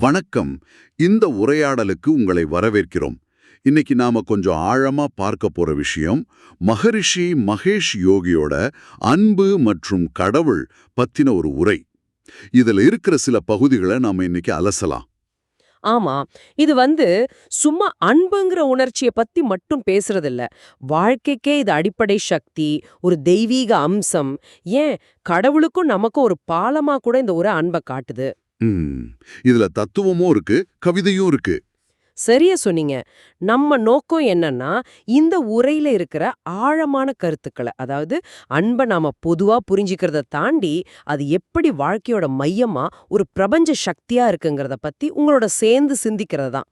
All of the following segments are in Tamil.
வணக்கம். இந்த உரையாடலுக்கு உங்களை வரவேற்கிறோம். இன்னைக்கு நாம கொஞ்சம் ஆழமா பார்க்க போற விஷயம் மகரிஷி மகேஷ் யோகியோட அன்பு மற்றும் கடவுள் பத்தின ஒரு உரை. இதுல இருக்கிற சில பகுதிகளை நாம இன்னைக்கு அலசலாம். ஆமா இது வந்து சும்மா அன்புங்கிற உணர்ச்சியை பத்தி மட்டும் பேசுறதில்ல. வாழ்க்கைக்கே இது அடிப்படை சக்தி ஒரு தெய்வீக அம்சம். ஏன்? கடவுளுக்கும் நமக்கும் ஒரு பாலமா கூட இந்த ஒரு அன்பை காட்டுது. இதுல தத்துவமும் இருக்கு கவிதையும் இருக்கு. சரியா சொன்னீங்க. நம்ம நோக்கம் என்னன்னா இந்த உரையில இருக்கிற ஆழமான கருத்துக்களை அதாவது அன்பை நாம பொதுவா புரிஞ்சுக்கிறத தாண்டி அது எப்படி வாழ்க்கையோட மையமா ஒரு பிரபஞ்ச சக்தியா இருக்குங்கிறத பத்தி உங்களோட சேர்ந்து சிந்திக்கிறது தான்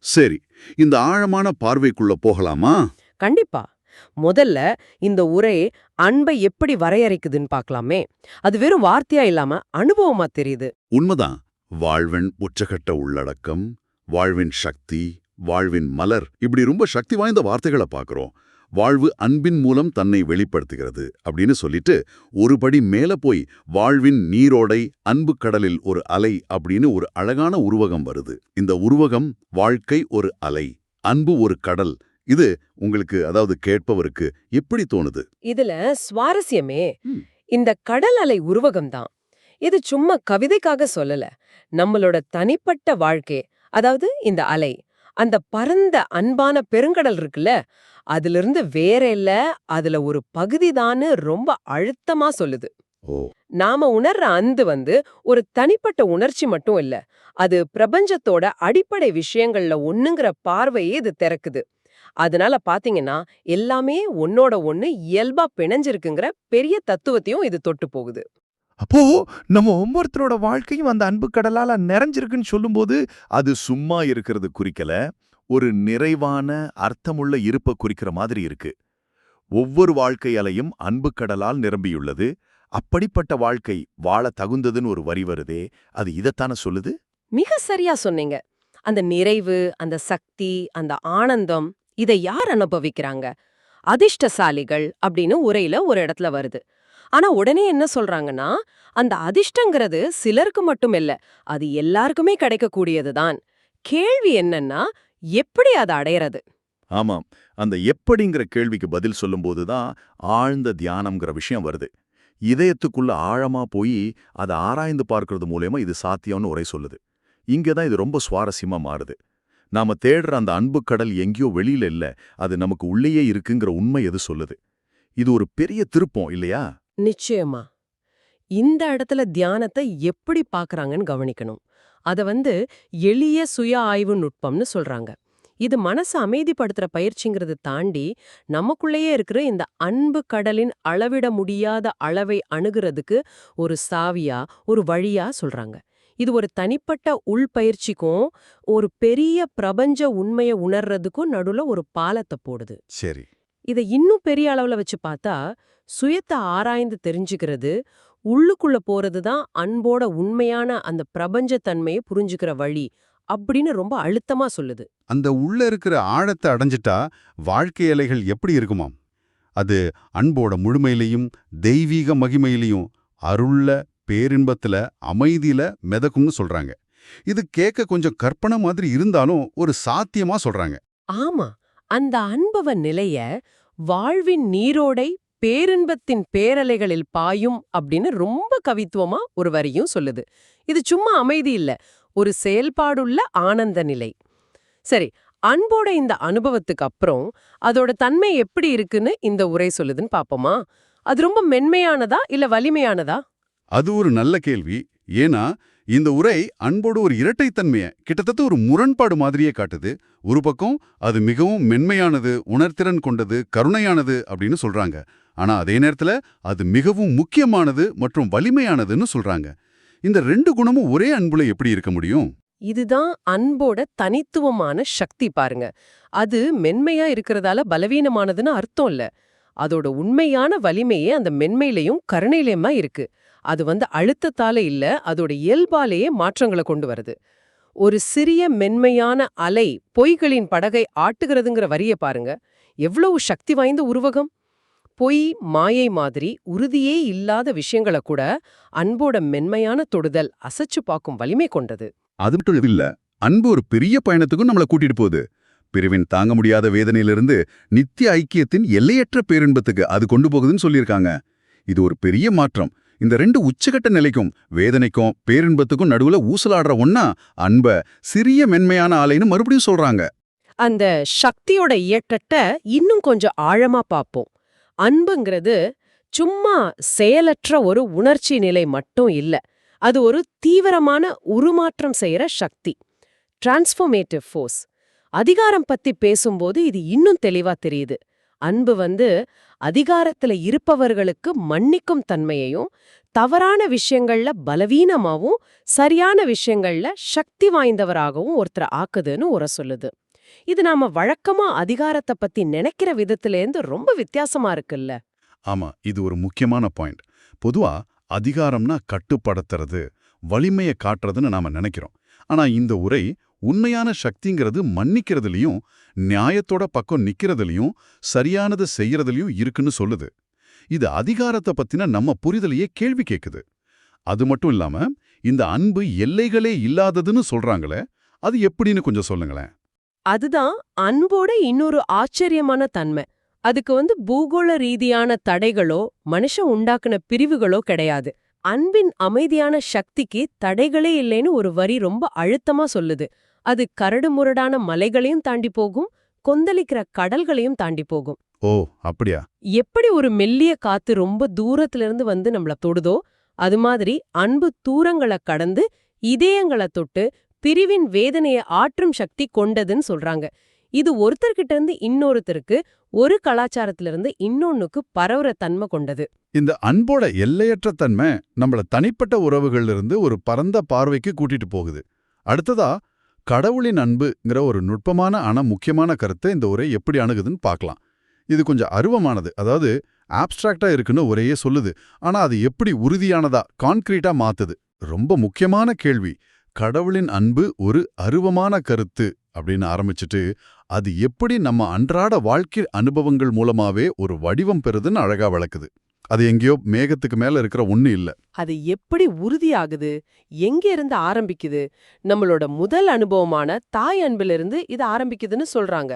சரி. இந்த ஆழமான பார்வைக்குள்ள போகலாமா? கண்டிப்பா. முதல்ல இந்த உரை அன்பை எப்படி வரையறைக்குதுன்னு பார்க்கலாமே. அது வெறும் வார்த்தையா இல்லாம அனுபவமா தெரியுது. உண்மைதான். வாழ்வின் உச்சகட்ட உள்ளடக்கம் வாழ்வின் சக்தி வாழ்வின் மலர் இப்படி ரொம்ப சக்தி வாய்ந்த வார்த்தைகளை பார்க்கறோம். வாழ்வு அன்பின் மூலம் தன்னை வெளிப்படுத்துகிறது அப்படின்னு சொல்லிட்டு ஒரு படி மேல போய் வாழ்வின் நீரோடை அன்பு கடலில் ஒரு அலை அப்படின்னு ஒரு அழகான உருவகம் வருது. இந்த உருவகம் வாழ்க்கை ஒரு அலை அன்பு ஒரு கடல் இது உங்களுக்கு அதாவது கேட்பவருக்கு எப்படி தோணுது? இதுல சுவாரஸ்யமே. இந்த கடல் அலை உருவகம் தான் இது சும்மா கவிதைக்காக சொல்லல. நம்மளோட தனிப்பட்ட வாழ்க்கை அதாவது இந்த அலை அந்த பரந்த அன்பான பெருங்கடல் இருக்குல்ல அதிலிருந்து வேற இல்ல அதுல ஒரு பகுதிதான்னு ரொம்ப அழுத்தமா சொல்லுது. ஓ. நாம உணர்ற அந்து வந்து ஒரு தனிப்பட்ட உணர்ச்சி மட்டும் இல்ல அது பிரபஞ்சத்தோட அடிப்படை விஷயங்கள்ல ஒண்ணுங்கிற பார்வையே இது திறக்குது. அதனால பாத்தீங்கன்னா எல்லாமே ஒன்னோட ஒண்ணு இயல்பா பிணைஞ்சிருக்குங்கிற பெரிய தத்துவத்தையும் இது தொட்டு போகுது. அப்போ நம்ம ஒவ்வொருத்தரோட வாழ்க்கையும் அந்த அன்பு கடலால நிறைஞ்சிருக்குன்னு சொல்லும்போது அது சும்மா இருக்கிறது குறிக்கல. ஒரு நிறைவான அர்த்தமுள்ள இருப்ப குறிக்கிற மாதிரி இருக்கு. ஒவ்வொரு வாழ்க்கை அலையும் அன்பு கடலால் நிரம்பியுள்ளது. அப்படிப்பட்ட வாழ்க்கை வாழ தகுந்ததுன்னு ஒரு வரி வருதே. அது இதத்தானே சொல்லுது? மிக சரியா சொன்னீங்க. அந்த நிறைவு அந்த சக்தி அந்த ஆனந்தம் இதை யார் அனுபவிக்கிறாங்க? அதிர்ஷ்டசாலிகள் அப்படின்னு உரையில ஒரு இடத்துல வருது. ஆனா உடனே என்ன சொல்றாங்கன்னா அந்த அதிர்ஷ்டங்கிறது சிலருக்கு மட்டும் இல்ல அது எல்லாருக்குமே கிடைக்கக்கூடியதுதான் கேள்வி என்னன்னா எப்படி அதை அடையறது? ஆமாம். அந்த எப்படிங்கிற கேள்விக்கு பதில் சொல்லும்போது தான் ஆழ்ந்த தியானம்ங்கிற விஷயம் வருது. இதயத்துக்குள்ள ஆழமா போய் அதை ஆராய்ந்து பார்க்கறது மூலயமா இது சாத்தியம்னு உரை சொல்லுது. இங்கே தான் இது ரொம்ப சுவாரஸ்யமா மாறுது. நாம தேடுற அந்த அன்பு கடல் எங்கேயோ வெளியில இல்ல. அது நமக்கு உள்ளேயே இருக்குங்கிற உண்மை எது சொல்லுது? இது ஒரு பெரிய திருப்பம் இல்லையா? நிச்சயமா. இந்த இடத்துல தியானத்தை எப்படி பாக்குறாங்கன்னு கவனிக்கணும். அத வந்து எளிய சுய ஆய்வு நுட்பம்னு சொல்றாங்க. இது மனசை அமைதிப்படுத்துற பயிற்சிங்கிறது தாண்டி நமக்குள்ளேயே இருக்கிற இந்த அன்பு கடலின் அளவிட முடியாத அளவை அணுகிறதுக்கு ஒரு சாவியா ஒரு வழியா சொல்றாங்க. இது ஒரு தனிப்பட்ட உள்பயிற்சிக்கும் ஒரு பெரிய பிரபஞ்ச உண்மையை உணர்றதுக்கும் நடுவுல ஒரு பாலத்தை போடுது. சரி. இதை இன்னும் பெரிய அளவுல வச்சு பார்த்தா சுயத்தை ஆராய்ந்து தெரிஞ்சுக்கிறது உள்ளுக்குள்ள போறது தான் அன்போட உண்மையான அந்த பிரபஞ்ச தன்மையை புரிஞ்சுக்கிற வழி அப்படின்னு ரொம்ப அழுத்தமா சொல்லுது. அந்த உள்ள இருக்கிற ஆழத்தை அடைஞ்சிட்டா வாழ்க்கை அலைகள் எப்படி இருக்குமாம்? அது அன்போட முழுமையிலையும் தெய்வீக மகிமையிலையும் அருள்ல பேரின்பத்துல அமைதியில மிதக்கும்னு சொல்றாங்க. இது கேட்க கொஞ்சம் கற்பனை மாதிரி இருந்தாலும் ஒரு சாத்தியமா சொல்றாங்க. ஆமா. அந்த அன்பவ நிலைய வாழ்வின் நீரோடை பேரின்பத்தின் பேரலைகளில் பாயும் அப்படின்னு ரொம்ப கவித்துவமா ஒரு வரியும் சொல்லுது. இது சும்மா அமைதி இல்ல ஒரு செயல்பாடுள்ள ஆனந்த நிலை. சரி அன்போட இந்த அனுபவத்துக்கு அப்புறம் அதோட தன்மை எப்படி இருக்குன்னு இந்த உரை சொல்லுதுன்னு பாப்போமா? அது ரொம்ப மென்மையானதா இல்ல வலிமையானதா? அது ஒரு நல்ல கேள்வி. ஏன்னா இந்த உரை அன்போடு ஒரு இரட்டைத்தன்மைய கிட்டத்தட்ட ஒரு முரண்பாடு மாதிரியே காட்டுது. ஒரு பக்கம் அது மிகவும் மென்மையானது உணர்திறன் கொண்டது கருணையானது அப்படின்னு சொல்றாங்க. ஆனா அதே நேரத்துல அது மிகவும் முக்கியமானது மற்றும் வலிமையானதுன்னு சொல்றாங்க. இந்த ரெண்டு குணமும் ஒரே அன்புல எப்படி இருக்க முடியும்? இதுதான் அன்போட தனித்துவமான சக்தி பாருங்க. அது மென்மையா இருக்கிறதால பலவீனமானதுன்னு அர்த்தம் இல்ல. அதோட உண்மையான வலிமையே அந்த மென்மையிலையும் கருணையிலையுமா இருக்கு. அது வந்து அழுத்தத்தால இல்ல அதோட இயல்பாலேயே மாற்றங்களை கொண்டு வருது. ஒரு சிறிய மென்மையான அலை பொய்களின் படகை ஆட்டுகிறதுங்கிற வரிய பாருங்க. எவ்வளவு சக்தி வாய்ந்த உருவகம்? பொய் மாயை மாதிரி உறுதியே இல்லாத விஷயங்களை கூட அன்போட மென்மையான தொடுதல் அசைச்சு பார்க்கும் வலிமை கொண்டது. அது மட்டும் இல்ல அன்பு ஒரு பெரிய பயணத்துக்கும் நம்மள கூட்டிட்டு போகுது. பிரிவின் தாங்க முடியாத வேதனையிலிருந்து நித்திய ஐக்கியத்தின் எல்லையற்ற பேரின்பத்துக்கு அது கொண்டு போகுதுன்னு சொல்லியிருக்காங்க. இது ஒரு பெரிய மாற்றம். இந்த ரெண்டு உச்சகட்ட நிலைக்கும் வேதனைக்கும் பேரின்பத்துக்கும் நடுவுல ஊசலாடுற ஒன்னா அன்ப சிறிய மென்மையான ஆலைன்னு மறுபடியும் சொல்றாங்க. அந்த சக்தியோட இயக்கத்தை இன்னும் கொஞ்சம் ஆழமா பார்ப்போம். அன்புங்கிறது சும்மா செயலற்ற ஒரு உணர்ச்சி நிலை மட்டும் இல்ல அது ஒரு தீவிரமான உருமாற்றம் செய்யற சக்தி. டிரான்ஸ்ஃபர்மேட்டிவ் ஃபோர்ஸ் அதிகாரம் பத்தி பேசும்போது இது இன்னும் தெளிவா தெரியுது. அன்பு வந்து அதிகாரத்துல இருப்பவர்களுக்கு மன்னிக்கும் தன்மையையும் தவறான விஷயங்கள்ல பலவீனமாவும் சரியான விஷயங்கள்ல சக்தி வாய்ந்தவராகவும் ஒருத்தரை ஆக்குதுன்னு உர சொல்லுது. இது நாம வழக்கமா அதிகாரத்தை பத்தி நினைக்கிற விதத்திலேருந்து ரொம்ப வித்தியாசமா இருக்குல்ல. ஆமா இது ஒரு முக்கியமான பாயிண்ட். பொதுவா அதிகாரம்னா கட்டுப்படுத்துறது வலிமையை காட்டுறதுன்னு நாம நினைக்கிறோம். ஆனா இந்த உரை உண்மையான சக்திங்கிறது மன்னிக்கிறதுலையும் நியாயத்தோட பக்கம் நிக்கிறதுலயும் சரியானது செய்யறதுலயும் இருக்குன்னு சொல்லுது. இது அதிகாரத்தை பத்தின நம்ம புரிதலையே கேள்வி கேக்குது. அது மட்டும் இல்லாம இந்த அன்பு எல்லைகளே இல்லாததுன்னு சொல்றாங்களே அது எப்படின்னு கொஞ்சம் சொல்லுங்களேன். அதுதான் அன்போட இன்னொரு ஆச்சரியமான தன்மை. அதுக்கு வந்து பூகோள ரீதியான தடைகளோ மனுஷன் உண்டாக்குன பிரிவுகளோ கிடையாது. அன்பின் அமைதியான சக்திக்கு தடைகளே இல்லைன்னு ஒரு வரி ரொம்ப அழுத்தமா சொல்லுது. அது கரடுமுரடான மலைகளையும் தாண்டி போகும் கொந்தளிக்கிற கடல்களையும் தாண்டி போகும். ஓ அப்படியா? எப்படி ஒரு மெல்லிய காத்து ரொம்ப தூரத்துல இருந்து வந்து நம்மள தொடுதோ அது மாதிரி அன்பு தூரங்களை கடந்து இதயங்களை தொட்டு பிரிவின் வேதனையை ஆற்றும் சக்தி கொண்டதுன்னு சொல்றாங்க. இது ஒருத்தர்கிட்ட இருந்து இன்னொருத்தருக்கு ஒரு கலாச்சாரத்திலிருந்து இன்னொன்னுக்கு பரவுற தன்மை கொண்டது. இந்த அன்போட எல்லையற்ற தன்மை நம்மள தனிப்பட்ட உறவுகள்ல இருந்து ஒரு பரந்த பார்வைக்கு கூட்டிட்டு போகுது. அடுத்ததா கடவுளின் அன்புங்கிற ஒரு நுட்பமான ஆனால் முக்கியமான கருத்தை இந்த உரை எப்படி அணுகுதுன்னு பார்க்கலாம். இது கொஞ்சம் அருவமானது. அதாவது ஆப்ஸ்ட்ராக்டா இருக்குன்னு ஒரேயே சொல்லுது. ஆனா அது எப்படி உறுதியானதா கான்கிரீட்டா மாத்துது? ரொம்ப முக்கியமான கேள்வி. கடவுளின் அன்பு ஒரு அருவமான கருத்து அப்படின்னு ஆரம்பிச்சுட்டு அது எப்படி நம்ம அன்றாட வாழ்க்கை அனுபவங்கள் மூலமாவே ஒரு வடிவம் பெறுதுன்னு அழகா விளக்குது. அது எங்கேயோ மேகத்துக்கு மேல இருக்கிற ஒண்ணு இல்ல. அது எப்படி உறுதியாகுது? எங்க இருந்து ஆரம்பிக்குது? நம்மளோட முதல் அனுபவமான தாய் அன்பிலிருந்து இது ஆரம்பிக்குதுன்னு சொல்றாங்க.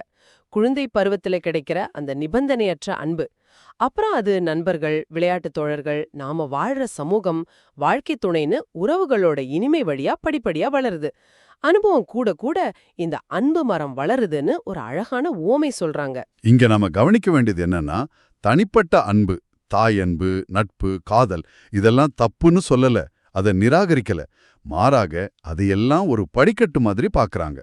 குழந்தை பருவத்துல கிடைக்கிற அந்த நிபந்தனையற்ற அன்பு. அப்புறம் அது நண்பர்கள் விளையாட்டுத் தோழர்கள் நாம வாழ்ற சமூகம் வாழ்க்கை துணைன்னு உறவுகளோட இனிமை வழியா படிப்படியா வளருது. அனுபவம் கூட கூட இந்த அன்பு மரம் வளருதுன்னு ஒரு அழகான ஓமை சொல்றாங்க. இங்க நாம கவனிக்க வேண்டியது என்னன்னா தனிப்பட்ட அன்பு. தாய் அன்பு நட்பு காதல் இதெல்லாம் தப்புன்னு சொல்லல. அதை நிராகரிக்கல. மாறாக அதையெல்லாம் ஒரு படிக்கட்டு மாதிரி பார்க்கறாங்க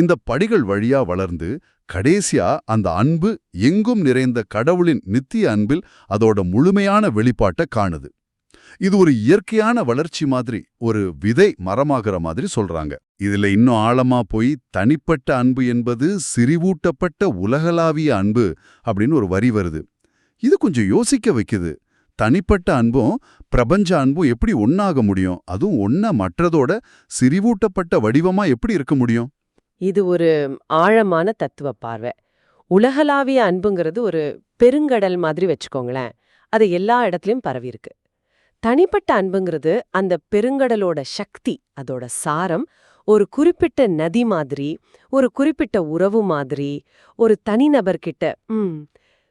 இந்த படிகள் வழியா வளர்ந்து கடைசியா அந்த அன்பு எங்கும் நிறைந்த கடவுளின் நித்திய அன்பில் அதோட முழுமையான வெளிப்பாட்டை காணுது. இது ஒரு இயற்கையான வளர்ச்சி மாதிரி ஒரு விதை மரமாகிற மாதிரி சொல்றாங்க. இதுல இன்னும் ஆழமா போய் தனிப்பட்ட அன்பு என்பது சிரிவூட்டப்பட்ட உலகளாவிய அன்பு அப்படின்னு ஒரு வரி வருது. இது கொஞ்சம் யோசிக்க வைக்குது. தனிப்பட்ட அன்பும் பிரபஞ்ச அன்பும் எப்படி ஒன்னாக முடியும்? அதுவும் ஒன்ன மற்றதோட சிரிவூட்டப்பட்ட வடிவமா எப்படி இருக்க முடியும்? இது ஒரு ஆழமான தத்துவ பார்வை. உலகளாவிய அன்புங்கிறது ஒரு பெருங்கடல் மாதிரி வச்சுக்கோங்களேன். அது எல்லா இடத்துலயும் பரவி இருக்கு. தனிப்பட்ட அன்புங்கிறது அந்த பெருங்கடலோட சக்தி அதோட சாரம் ஒரு குறிப்பிட்ட நதி மாதிரி ஒரு குறிப்பிட்ட உறவு மாதிரி ஒரு தனிநபர்கிட்ட ம்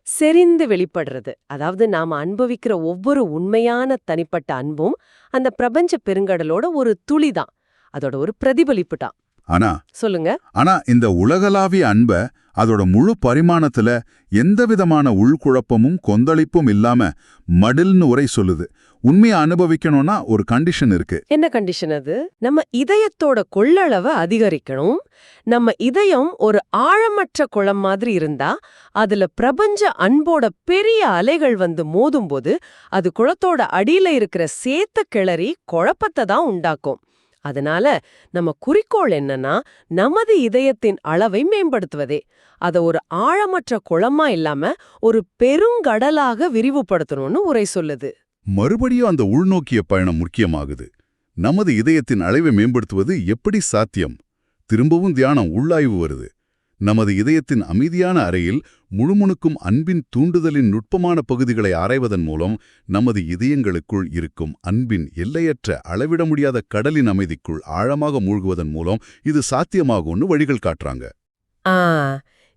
செறிந்து வெளிப்படுறது. அதாவது நாம அனுபவிக்கிற ஒவ்வொரு உண்மையான தனிப்பட்ட அன்பும் அந்த பிரபஞ்ச பெருங்கடலோட ஒரு துளிதான். அதோட ஒரு பிரதிபலிப்பு தான் ஆனா சொல்லுங்க. ஆனா இந்த உலகளாவிய அன்ப அதோட முழு பரிமாணத்துல எந்தவிதமான உள்குழப்பமும் கொந்தளிப்பும் இல்லாம மடில்னு உரை சொல்லுது. உண்மையை அனுபவிக்கணும்னா ஒரு கண்டிஷன் இருக்கு. என்ன கண்டிஷன் அது? நம்ம இதயத்தோட கொள்ளளவை அதிகரிக்கணும். நம்ம இதயம் ஒரு ஆழமற்ற குளம் மாதிரி இருந்தா அதுல பிரபஞ்ச அன்போட பெரிய அலைகள் வந்து மோதும்போது அது குளத்தோட அடியில இருக்கிற சேத்த கிளறி குழப்பத்தை தான் உண்டாக்கும். அதனால நம்ம குறிக்கோள் என்னன்னா நமது இதயத்தின் அளவை மேம்படுத்துவதே. அத ஒரு ஆழமற்ற குளமா இல்லாம ஒரு பெருங்கடலாக விரிவுபடுத்தணும்னு உரை சொல்லுது. மறுபடியும் அந்த உள்நோக்கிய பயணம் முக்கியமாகுது. நமது இதயத்தின் அளவை மேம்படுத்துவது எப்படி சாத்தியம்? திரும்பவும் தியானம் உள்ளாய்வு வருது. நமது இதயத்தின் அமைதியான அறையில் முழுமுணுக்கும் அன்பின் தூண்டுதலின் நுட்பமான பகுதிகளை ஆராய்வதன் மூலம் நமது இதயங்களுக்குள் இருக்கும் அன்பின் எல்லையற்ற அளவிட முடியாத கடலின் அமைதிக்குள் ஆழமாக மூழ்குவதன் மூலம் இது சாத்தியமாகும்னு வழிகள் காட்டுறாங்க.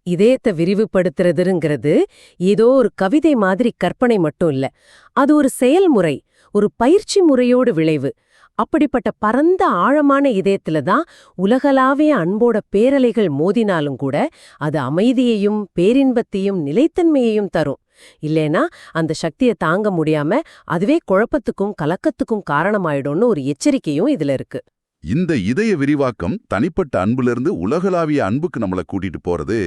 இதயத்தை விரிவுபடுத்துறதுங்கிறது ஏதோ ஒரு கவிதை மாதிரி கற்பனை மட்டும் இல்ல. அது ஒரு செயல்முறை ஒரு பயிற்சி முறையோடு விளைவு. அப்படிப்பட்ட பரந்த ஆழமான இதயத்துல தான் உலகளாவிய அன்போட பேரலைகள் மோதினாலும் கூட அது அமைதியையும் பேரின்பத்தையும் நிலைத்தன்மையையும் தரும். இல்லைனா அந்த சக்தியை தாங்க முடியாம அதுவே குழப்பத்துக்கும் கலக்கத்துக்கும் காரணமாயிடும்னு ஒரு எச்சரிக்கையும் இதுல இருக்கு. இந்த இதய விரிவாக்கம் தனிப்பட்ட அன்புலேருந்து உலகளாவிய அன்புக்கு நம்மள கூட்டிட்டு போறது.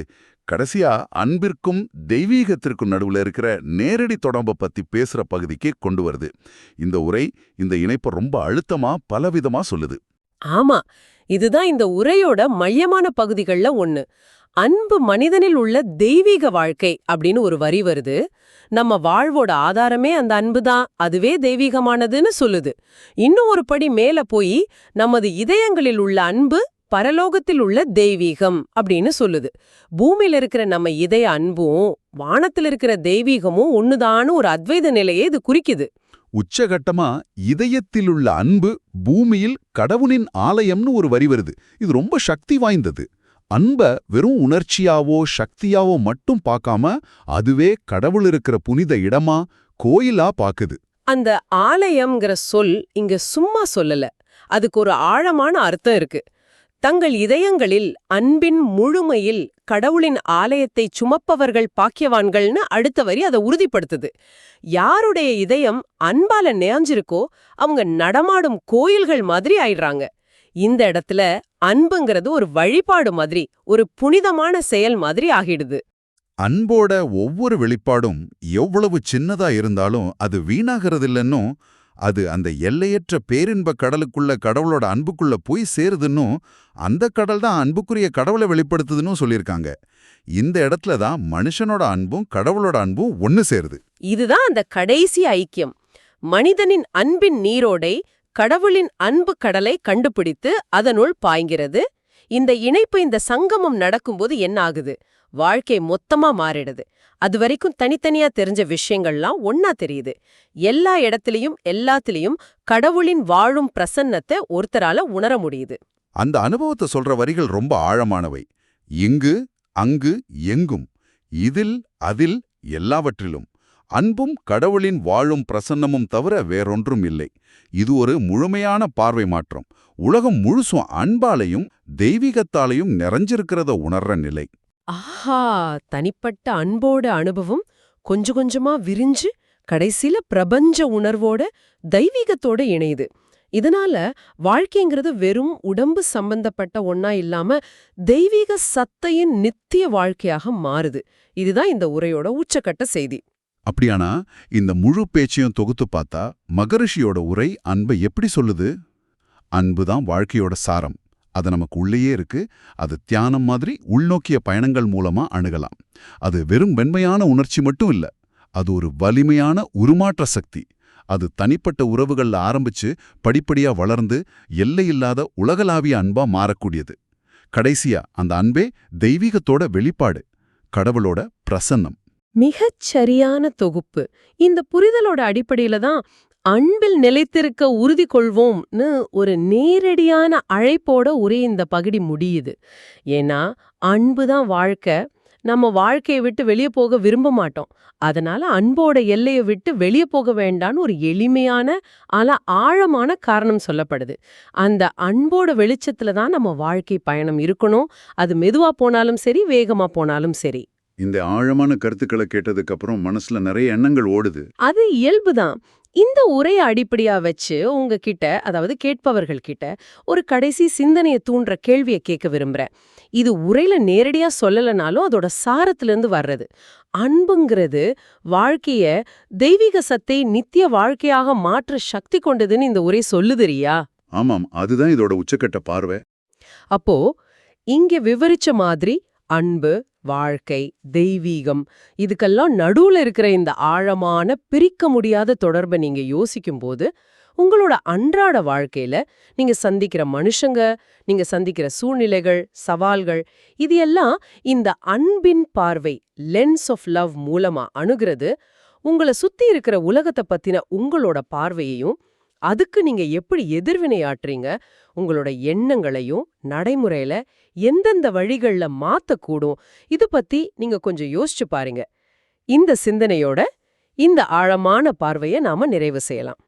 கடைசியா அன்பிற்கும் தெய்வீகத்திற்கும் நடுவுல இருக்கிற நேரடி தொடர்பை பத்தி பேசுற பகுதிக்கு கொண்டு வருது. இந்த உரை இந்த இணைப்பை ரொம்ப அழுத்தமா பலவிதமா சொல்லுது. ஆமா. இதுதான் இந்த உரையோட மையமான பகுதிகள்ல ஒன்று அன்பு மனிதனில் உள்ள தெய்வீக வாழ்க்கை அப்படின்னு ஒரு வரி வருது. நம்ம வாழ்வோட ஆதாரமே அந்த அன்பு தான் அதுவே தெய்வீகமானதுன்னு சொல்லுது. இன்னும் ஒரு படி மேல போய் நமது இதயங்களில் உள்ள அன்பு பரலோகத்தில் உள்ள தெய்வீகம் அப்படின்னு சொல்லுது. பூமியில இருக்கிற நம்ம இதய அன்பும் வானத்தில் இருக்கிற தெய்வீகமும் ஒண்ணுதான்னு ஒரு அத்வைத நிலையை இது குறிக்குது. உச்சகட்டமா இதயத்தில் உள்ள அன்பு பூமியில் கடவுளின் ஆலயம்னு ஒரு வரி வருது. இது ரொம்ப சக்தி வாய்ந்தது. அன்ப வெறும் உணர்ச்சியாவோ சக்தியாவோ மட்டும் பார்க்காம அதுவே கடவுள் இருக்கிற புனித இடமா கோயிலா பாக்குது அந்த ஆலயம்ங்கிற சொல் இங்க சும்மா சொல்லல. அதுக்கு ஒரு ஆழமான அர்த்தம் இருக்கு. தங்கள் இதயங்களில் அன்பின் முழுமையில் கடவுளின் ஆலயத்தை சுமப்பவர்கள் பாக்கியவான்கள்னு அடுத்த வரி அதை உறுதிப்படுத்துது. யாருடைய இதயம் அன்பால நேஞ்சிருக்கோ அவங்க நடமாடும் கோயில்கள் மாதிரி ஆயிடுறாங்க. இந்த இடத்துல அன்புங்கிறது ஒரு வழிபாடு மாதிரி ஒரு புனிதமான செயல் மாதிரி ஆகிடுது. அன்போட ஒவ்வொரு வெளிப்பாடும் எவ்வளவு சின்னதா இருந்தாலும் அது வீணாகிறதில்லைன்னும் அது அந்த எல்லையற்ற பேரின்ப கடலுக்குள்ள கடவுளோட அன்புக்குள்ள போய் சேருதுன்னும் அந்த கடல் தான் அன்புக்குரிய கடவுளை வெளிப்படுத்துதுன்னு சொல்லியிருக்காங்க. இந்த இடத்துல தான் மனுஷனோட அன்பும் கடவுளோட அன்பும் ஒன்னு சேருது. இதுதான் அந்த கடைசி ஐக்கியம். மனிதனின் அன்பின் நீரோடை கடவுளின் அன்பு கடலை கண்டுபிடித்து அதனுள் பாய்கிறது. இந்த இணைப்பு இந்த சங்கமம் நடக்கும்போது என்ன ஆகுது வாழ்க்கை மொத்தமா மாறிடுது. அது வரைக்கும் தனித்தனியா தெரிஞ்ச விஷயங்கள்லாம் ஒன்னா தெரியுது. எல்லா இடத்துலயும் எல்லாத்துலயும் கடவுளின் வாழும் பிரசன்னத்தை ஒருத்தரால உணர முடியுது. அந்த அனுபவத்தை சொல்ற வரிகள் ரொம்ப ஆழமானவை. இங்கு அங்கு எங்கும். இதில் அதில் எல்லாவற்றிலும். அன்பும் கடவுளின் வாழும் பிரசன்னமும் தவிர வேறொன்றும் இல்லை. இது ஒரு முழுமையான பார்வை மாற்றம். உலகம் முழுசும் அன்பாலையும் தெய்வீகத்தாலையும் நிறைஞ்சிருக்கிறத உணர்ற நிலை. ஆஹா! தனிப்பட்ட அன்போட அனுபவம் கொஞ்சம் கொஞ்சமா விரிஞ்சு கடைசில பிரபஞ்ச உணர்வோட தெய்வீகத்தோட இணையுது. இதனால வாழ்க்கைங்கிறது வெறும் உடம்பு சம்பந்தப்பட்ட ஒன்னா இல்லாம தெய்வீக சத்தையின் நித்திய வாழ்க்கையாக மாறுது. இதுதான் இந்த உரையோட உச்சக்கட்ட செய்தி. அப்படியானா இந்த முழு பேச்சையும் தொகுத்து பார்த்தா மகரிஷியோட உரை அன்பை எப்படி சொல்லுது? அன்புதான் வாழ்க்கையோட சாரம். அது நமக்கு உள்ளேயே இருக்கு. அது தியானம் மாதிரி உள்நோக்கிய பயணங்கள் மூலமா அணுகலாம். அது வெறும் வெண்மையான உணர்ச்சி மட்டும் இல்ல. அது ஒரு வலிமையான உருமாற்ற சக்தி. அது தனிப்பட்ட உறவுகள்ல ஆரம்பிச்சு படிப்படியா வளர்ந்து எல்லையில்லாத உலகளாவிய அன்பா மாறக்கூடியது. கடைசியா அந்த அன்பே தெய்வீகத்தோட வெளிப்பாடு. கடவுளோட பிரசன்னம். மிகச் சரியான தொகுப்பு. இந்த புரிதலோட அடிப்படையில தான் அன்பில் நிலைத்திருக்க உறுதி கொள்வோம்னு ஒரு நேரடியான அழைப்போட உரை இந்த பகுதி முடியுது. ஏன்னா அன்பு தான் வாழ்க்கை. நம்ம வாழ்க்கையை விட்டு வெளியே போக விரும்ப மாட்டோம். அதனால அன்போட எல்லையை விட்டு வெளியே போக வேண்டான்னு ஒரு எளிமையான ஆனா ஆழமான காரணம் சொல்லப்படுது. அந்த அன்போட வெளிச்சத்துல தான் நம்ம வாழ்க்கை பயணம் இருக்கணும். அது மெதுவா போனாலும் சரி வேகமா போனாலும் சரி. இந்த ஆழமான கருத்துக்களை கேட்டதுக்கு அப்புறம் மனசுல நிறைய எண்ணங்கள் ஓடுது. அது இயல்புதான் இந்த உரையை அடிப்படையா வச்சு உங்ககிட்ட அதாவது கேட்பவர்கள் கிட்ட ஒரு கடைசி சிந்தனையை தூண்டுற கேள்வியை கேட்க விரும்புறேன். இது உரையில நேரடியா சொல்லலனாலும் அதோட சாரத்திலிருந்து வர்றது. அன்புங்கிறது வாழ்க்கைய தெய்வீக சத்தை நித்திய வாழ்க்கையாக மாற்ற சக்தி கொண்டதுன்னு இந்த உரை சொல்லுதுரியா? ஆமாம் அதுதான் இதோட உச்சக்கட்ட பார்வை. அப்போ இங்க விவரிச்ச மாதிரி அன்பு வாழ்க்கை தெய்வீகம் இதுக்கெல்லாம் நடுவுல இருக்கிற இந்த ஆழமான பிரிக்க முடியாத தொடர்பை நீங்க யோசிக்கும்போது உங்களோட அன்றாட வாழ்க்கையில நீங்க சந்திக்கிற மனுஷங்க நீங்க சந்திக்கிற சூழ்நிலைகள் சவால்கள் இது எல்லாம் இந்த அன்பின் பார்வை லென்ஸ் ஆஃப் லவ் மூலமா அணுகிறது உங்களை சுத்தி இருக்கிற உலகத்தை பத்தின உங்களோட பார்வையையும் அதுக்கு நீங்க எப்படி எதிர்வினையாற்றுறீங்க உங்களோட எண்ணங்களையும் நடைமுறையில எந்தெந்த வழிகள்ல மாத்தக்கூடும்? இது பத்தி நீங்க கொஞ்சம் யோசிச்சு பாருங்க. இந்த சிந்தனையோட இந்த ஆழமான பார்வையை நாம நிறைவு செய்யலாம்.